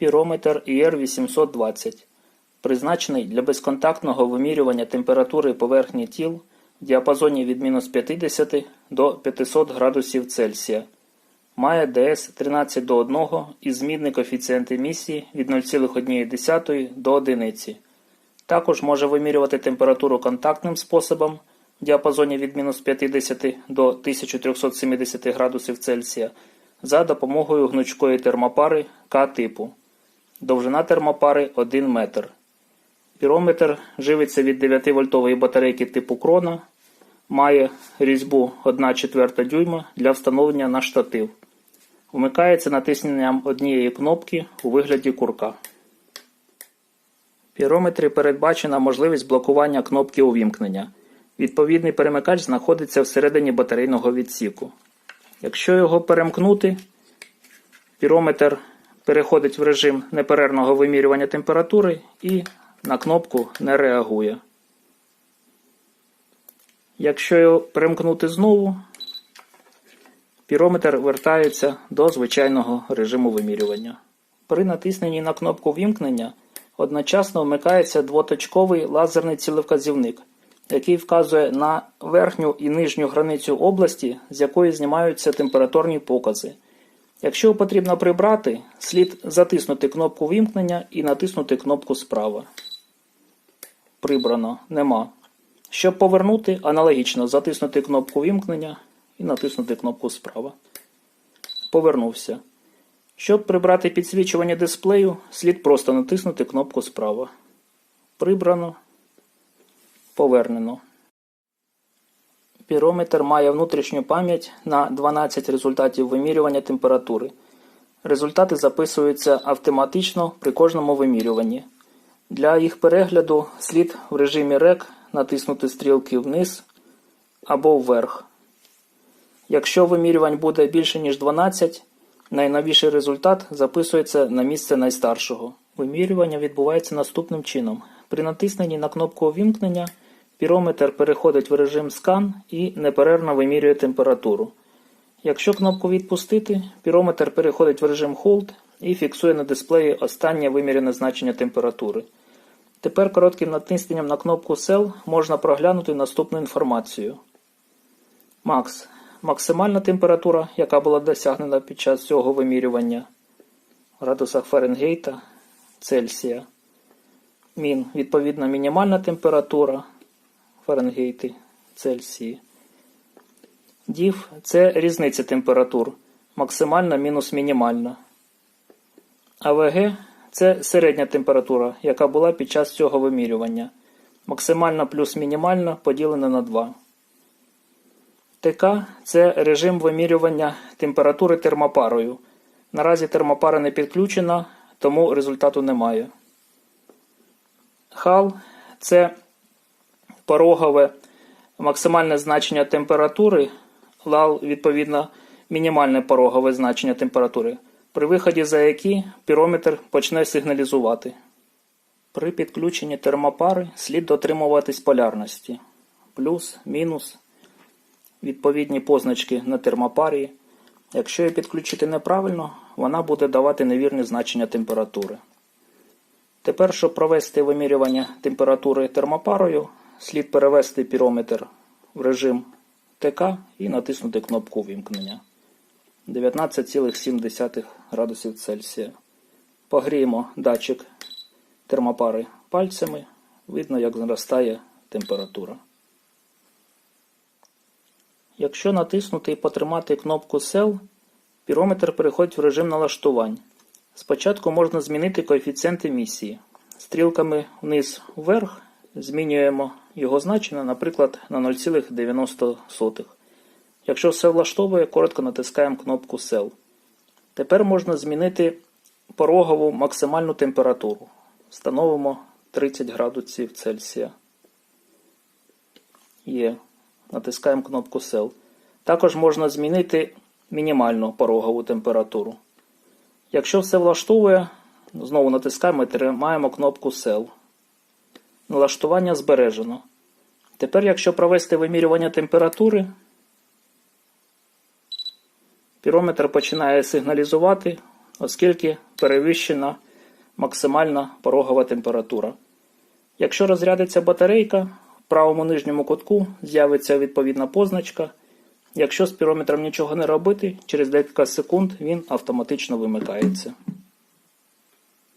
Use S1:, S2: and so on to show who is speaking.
S1: Пірометр IR820 призначений для безконтактного вимірювання температури поверхні тіл в діапазоні від мінус 50 до 500 градусів Цельсія. Має ДС 13 до 1 і змінний коефіцієнт емісії від 0,1 до 1. Також може вимірювати температуру контактним способом в діапазоні від мінус 50 до 1370 градусів Цельсія за допомогою гнучкої термопари К-типу. Довжина термопари 1 метр. Пірометр живиться від 9-вольтової батарейки типу крона. Має різьбу 1 четверта дюйма для встановлення на штатив. Вмикається натисненням однієї кнопки у вигляді курка. В пірометрі передбачена можливість блокування кнопки увімкнення. Відповідний перемикач знаходиться всередині батарейного відсіку. Якщо його перемкнути, пірометр переходить в режим неперервного вимірювання температури і на кнопку не реагує. Якщо його перемкнути знову, пірометр вертається до звичайного режиму вимірювання. При натисненні на кнопку вімкнення одночасно вмикається двоточковий лазерний цілевказівник, який вказує на верхню і нижню границю області, з якої знімаються температурні покази. Якщо потрібно прибрати, слід затиснути кнопку вімкнення і натиснути кнопку справа. Прибрано нема. Щоб повернути, аналогічно затиснути кнопку вімкнення і натиснути кнопку справа. Повернувся. Щоб прибрати підсвічування дисплею, слід просто натиснути кнопку справа. Прибрано. Повернено. Пірометр має внутрішню пам'ять на 12 результатів вимірювання температури. Результати записуються автоматично при кожному вимірюванні. Для їх перегляду слід в режимі REC натиснути стрілки вниз або вверх. Якщо вимірювань буде більше ніж 12, найновіший результат записується на місце найстаршого. Вимірювання відбувається наступним чином. При натисненні на кнопку увімкнення пірометр переходить в режим скан і неперервно вимірює температуру. Якщо кнопку відпустити, пірометр переходить в режим Hold і фіксує на дисплеї останнє вимірене значення температури. Тепер коротким натисненням на кнопку Cell можна проглянути наступну інформацію. Макс. Максимальна температура, яка була досягнена під час цього вимірювання в градусах Фаренгейта, Цельсія. Мін. Відповідно, мінімальна температура Фаренгейти, Цельсії. Дів це різниця температур. Максимальна мінус мінімальна. АВГ це середня температура, яка була під час цього вимірювання. Максимальна плюс мінімальна поділена на 2. ТК це режим вимірювання температури термопарою. Наразі термопара не підключена, тому результату немає. Хал це порогове максимальне значення температури. Лал, відповідно, мінімальне порогове значення температури, при виході за які пірометр почне сигналізувати. При підключенні термопари слід дотримуватись полярності. Плюс, мінус, відповідні позначки на термопарі. Якщо її підключити неправильно, вона буде давати невірне значення температури. Тепер, щоб провести вимірювання температури термопарою, слід перевести пірометр в режим ТК і натиснути кнопку вимкнення 19,7 градусів Цельсія. Погріємо датчик термопари пальцями. Видно, як зростає температура. Якщо натиснути і потримати кнопку Cell, пірометр переходить в режим налаштувань. Спочатку можна змінити коефіцієнт емісії. Стрілками вниз-вверх змінюємо його значення, наприклад, на 0,90. Якщо все влаштовує, коротко натискаємо кнопку Cell. Тепер можна змінити порогову максимальну температуру. Встановимо 30 градусів Цельсія. Є. Натискаємо кнопку Cell. Також можна змінити мінімальну порогову температуру. Якщо все влаштовує, знову натискаємо і тримаємо кнопку Cell. Налаштування збережено. Тепер, якщо провести вимірювання температури, пірометр починає сигналізувати, оскільки перевищена максимальна порогова температура. Якщо розрядиться батарейка, в правому нижньому кутку з'явиться відповідна позначка. Якщо з пірометром нічого не робити, через декілька секунд він автоматично вимикається.